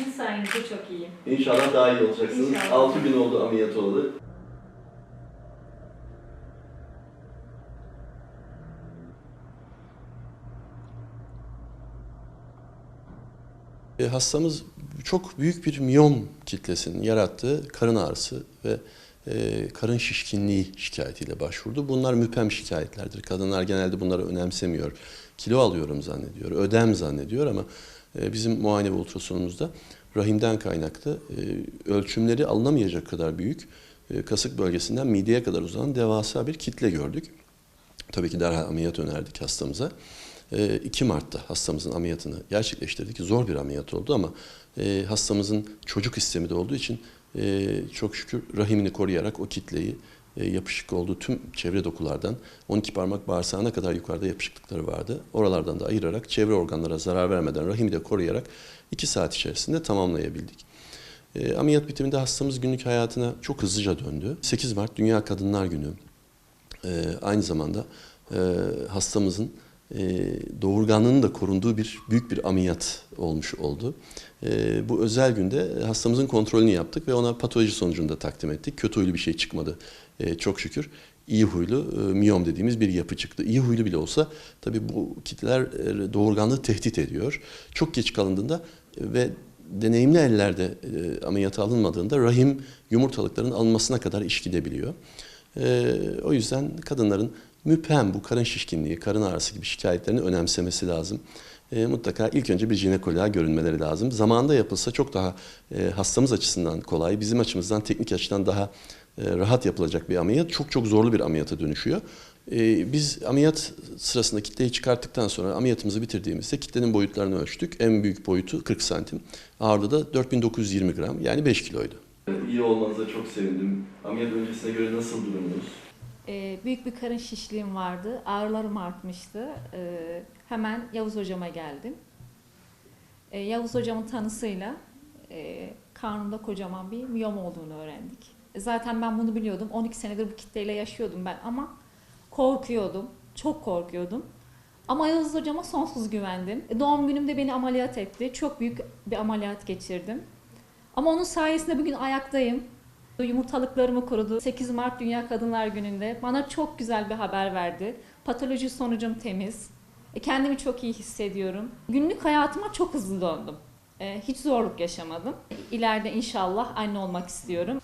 Sizin sayenizde çok iyiyim. İnşallah daha iyi olacaksınız. İnşallah. 6 gün oldu ameliyat olalı. E, hastamız çok büyük bir miyom kitlesinin yarattığı karın ağrısı ve e, karın şişkinliği şikayetiyle başvurdu. Bunlar müpem şikayetlerdir. Kadınlar genelde bunları önemsemiyor. Kilo alıyorum zannediyor, ödem zannediyor ama bizim muayene ultrasonumuzda rahimden kaynaklı e, ölçümleri alınamayacak kadar büyük e, kasık bölgesinden mideye kadar uzanan devasa bir kitle gördük. Tabii ki derhal ameliyat önerdik hastamıza. Ee, 2 Mart'ta hastamızın ameliyatını gerçekleştirdik. Zor bir ameliyat oldu ama e, hastamızın çocuk istemi de olduğu için e, çok şükür rahimini koruyarak o kitleyi e, yapışık olduğu tüm çevre dokulardan 12 parmak bağırsağına kadar yukarıda yapışıklıkları vardı. Oralardan da ayırarak çevre organlara zarar vermeden rahimi de koruyarak 2 saat içerisinde tamamlayabildik. E, ameliyat bitiminde hastamız günlük hayatına çok hızlıca döndü. 8 Mart Dünya Kadınlar Günü. Ee, aynı zamanda e, hastamızın e, doğurganlığının da korunduğu bir büyük bir ameliyat olmuş oldu. E, bu özel günde hastamızın kontrolünü yaptık ve ona patoloji sonucunu da takdim ettik. Kötü huylu bir şey çıkmadı e, çok şükür. İyi huylu e, miyom dediğimiz bir yapı çıktı. İyi huylu bile olsa tabii bu kitleler e, doğurganlığı tehdit ediyor. Çok geç kalındığında e, ve deneyimli ellerde e, ameliyata alınmadığında rahim yumurtalıkların alınmasına kadar iş gidebiliyor. Ee, o yüzden kadınların müphem bu karın şişkinliği, karın ağrısı gibi şikayetlerini önemsemesi lazım. Ee, mutlaka ilk önce bir jinekoloğa görünmeleri lazım. Zamanında yapılsa çok daha e, hastamız açısından kolay, bizim açımızdan teknik açıdan daha e, rahat yapılacak bir ameliyat. Çok çok zorlu bir ameliyata dönüşüyor. Ee, biz ameliyat sırasında kitleyi çıkarttıktan sonra ameliyatımızı bitirdiğimizde kitlenin boyutlarını ölçtük. En büyük boyutu 40 santim. Ağırlığı da 4920 gram yani 5 kiloydu. İyi olmanıza çok sevindim. Ameliyat öncesine göre nasıl durumunuz? Ee, büyük bir karın şişliğim vardı. Ağrılarım artmıştı. Ee, hemen Yavuz hocama geldim. Ee, Yavuz hocamın tanısıyla e, karnımda kocaman bir miyom olduğunu öğrendik. Zaten ben bunu biliyordum. 12 senedir bu kitleyle yaşıyordum ben ama korkuyordum. Çok korkuyordum. Ama Yavuz hocama sonsuz güvendim. E, Doğum günümde beni ameliyat etti. Çok büyük bir ameliyat geçirdim. Ama onun sayesinde bugün ayaktayım. Yumurtalıklarımı korudu. 8 Mart Dünya Kadınlar Günü'nde bana çok güzel bir haber verdi. Patoloji sonucum temiz. E, Kendimi çok iyi hissediyorum. Günlük hayatıma çok hızlı döndüm. E, Hiç zorluk yaşamadım. İleride inşallah anne olmak istiyorum.